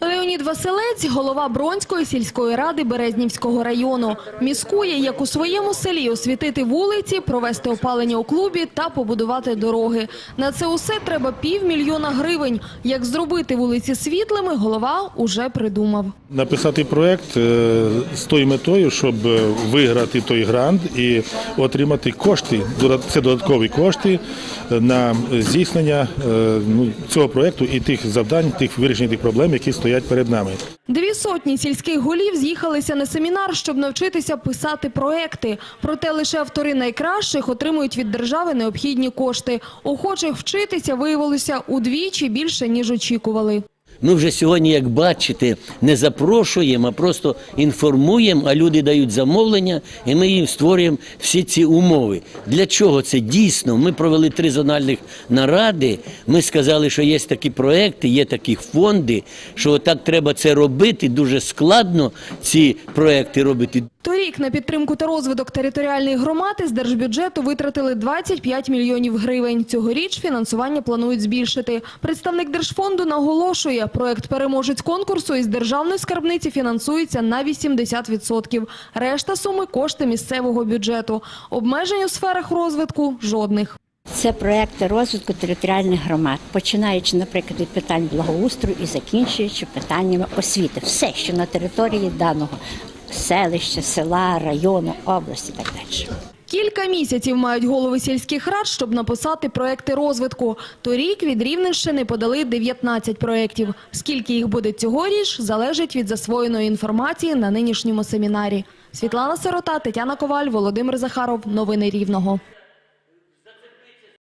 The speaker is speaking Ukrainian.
Леонід Василець, голова Бронської сільської ради Березнівського району. Міскує, як у своєму селі освітити вулиці, провести опалення у клубі та побудувати дороги. На це усе треба півмільйона гривень. Як зробити вулиці світлими, голова уже придумав. Написати проект е, з тою метою, щоб виграти той грант і отримати кошти, це додаткові кошти на здійснення е, ну, цього проекту і тих завдань, тих вирішення тих проблем, які стоять перед нами. Дві сотні сільських голів з'їхалися на семінар, щоб навчитися писати проекти. Проте лише автори найкращих отримують від держави необхідні кошти. Охочих вчитися виявилося удвічі більше, ніж очікували. Ми вже сьогодні, як бачите, не запрошуємо, а просто інформуємо, а люди дають замовлення, і ми їм створюємо всі ці умови. Для чого це дійсно? Ми провели три зональних наради. Ми сказали, що є такі проекти, є такі фонди, що так треба це робити. Дуже складно ці проекти робити. Торік на підтримку та розвиток територіальної громади з держбюджету витратили 25 мільйонів гривень. Цьогоріч фінансування планують збільшити. Представник Держфонду наголошує, проект переможець конкурсу із державної скарбниці фінансується на 80%. Решта суми – кошти місцевого бюджету. Обмежень у сферах розвитку – жодних. Це проекти розвитку територіальних громад, починаючи, наприклад, від питань благоустрою і закінчуючи питаннями освіти. Все, що на території даного селища, села, району, області і так далі. Кілька місяців мають голови сільських рад, щоб написати проекти розвитку. Торік від Рівненщини подали 19 проєктів. Скільки їх буде цьогоріч, залежить від засвоєної інформації на нинішньому семінарі. Світлана Сирота, Тетяна Коваль, Володимир Захаров. Новини Рівного.